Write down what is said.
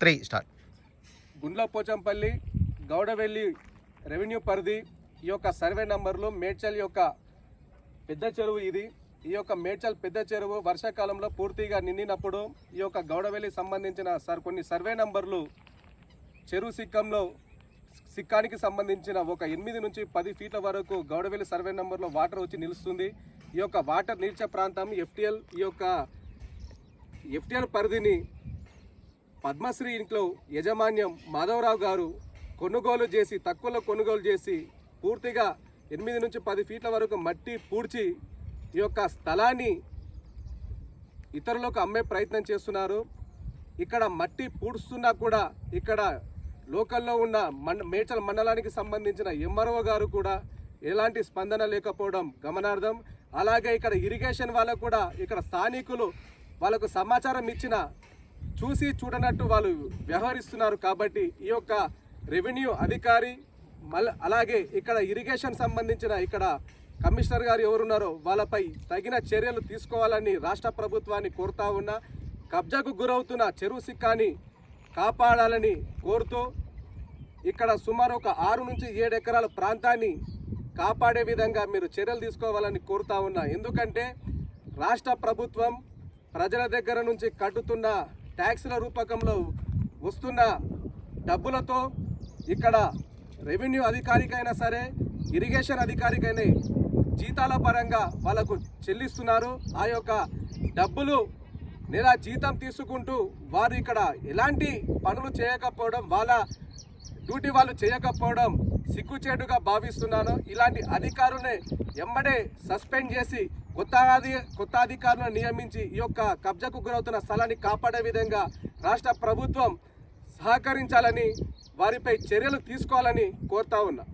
Three start. Gundla Pochampalli Gowdavelli revenue పరిధి ఈ యొక్క సర్వే నంబర్లు మేడ్చల్ యొక్క పెద్ద చెరువు ఇది. ఈ యొక్క మేడ్చల్ పెద్ద చెరువు వర్షాకాలంలో పూర్తిగా నిండినప్పుడు ఈ యొక్క గౌడవెల్లి సంబంధించిన సర్ కొన్ని సర్వే నంబర్లు చెరువు సిక్కంలో సిక్కానికి సంబంధించిన ఒక ఎనిమిది నుంచి పది ఫీట్ల వరకు గౌడవెల్లి సర్వే నంబర్లో వాటర్ వచ్చి నిలుస్తుంది. ఈ యొక్క వాటర్ నిలిచే ప్రాంతం ఎఫ్టిఎల్ ఈ యొక్క ఎఫ్టిఎల్ పరిధిని పద్మశ్రీ ఇంట్లో యజమాన్యం మాధవరావు గారు కొనుగోలు చేసి తక్కువలో కొనుగోలు చేసి పూర్తిగా ఎనిమిది నుంచి పది ఫీట్ల వరకు మట్టి పూడ్చి ఈ యొక్క స్థలాన్ని ఇతరులకు అమ్మే ప్రయత్నం చేస్తున్నారు. ఇక్కడ మట్టి పూడుస్తున్నా కూడా ఇక్కడ లోకల్లో ఉన్న మండ మేడ్చల్ మండలానికి సంబంధించిన ఎంఆర్ఓ గారు కూడా ఎలాంటి స్పందన లేకపోవడం గమనార్థం అలాగే ఇక్కడ ఇరిగేషన్ వాళ్ళకు కూడా ఇక్కడ స్థానికులు వాళ్ళకు సమాచారం ఇచ్చిన చూసి చూడనట్టు వాళ్ళు వ్యవహరిస్తున్నారు కాబట్టి ఈ యొక్క రెవెన్యూ అధికారి మళ్ళీ అలాగే ఇక్కడ ఇరిగేషన్ సంబంధించిన ఇక్కడ కమిషనర్ గారు ఎవరున్నారో వాళ్ళపై తగిన చర్యలు తీసుకోవాలని రాష్ట్ర ప్రభుత్వాన్ని కోరుతా ఉన్నా కబ్జాకు గురవుతున్న చెరువు సిక్కాని కాపాడాలని కోరుతూ ఇక్కడ సుమారు ఒక ఆరు నుంచి ఏడు ఎకరాల ప్రాంతాన్ని కాపాడే విధంగా మీరు చర్యలు తీసుకోవాలని కోరుతా ఉన్నా. ఎందుకంటే రాష్ట్ర ప్రభుత్వం ప్రజల దగ్గర నుంచి కట్టుతున్న ట్యాక్సుల రూపకంలో వస్తున్న డబ్బులతో ఇక్కడ రెవెన్యూ అధికారికైనా సరే ఇరిగేషన్ అధికారికైనా జీతాల పరంగా వాళ్ళకు చెల్లిస్తున్నారు. ఆ యొక్క డబ్బులు నెల జీతం తీసుకుంటూ వారు ఇక్కడ ఎలాంటి పనులు చేయకపోవడం వాళ్ళ డ్యూటీ వాళ్ళు చేయకపోవడం సిగ్గుచేటుగా భావిస్తున్నాను. ఇలాంటి అధికారులనే ఎంబడే సస్పెండ్ చేసి కొత్త అధి కొత్త అధికారులను నియమించి ఈ యొక్క కబ్జాకు గురవుతున్న స్థలాన్ని కాపాడే విధంగా రాష్ట్ర ప్రభుత్వం సహకరించాలని వారిపై చర్యలు తీసుకోవాలని కోరుతా ఉన్నా.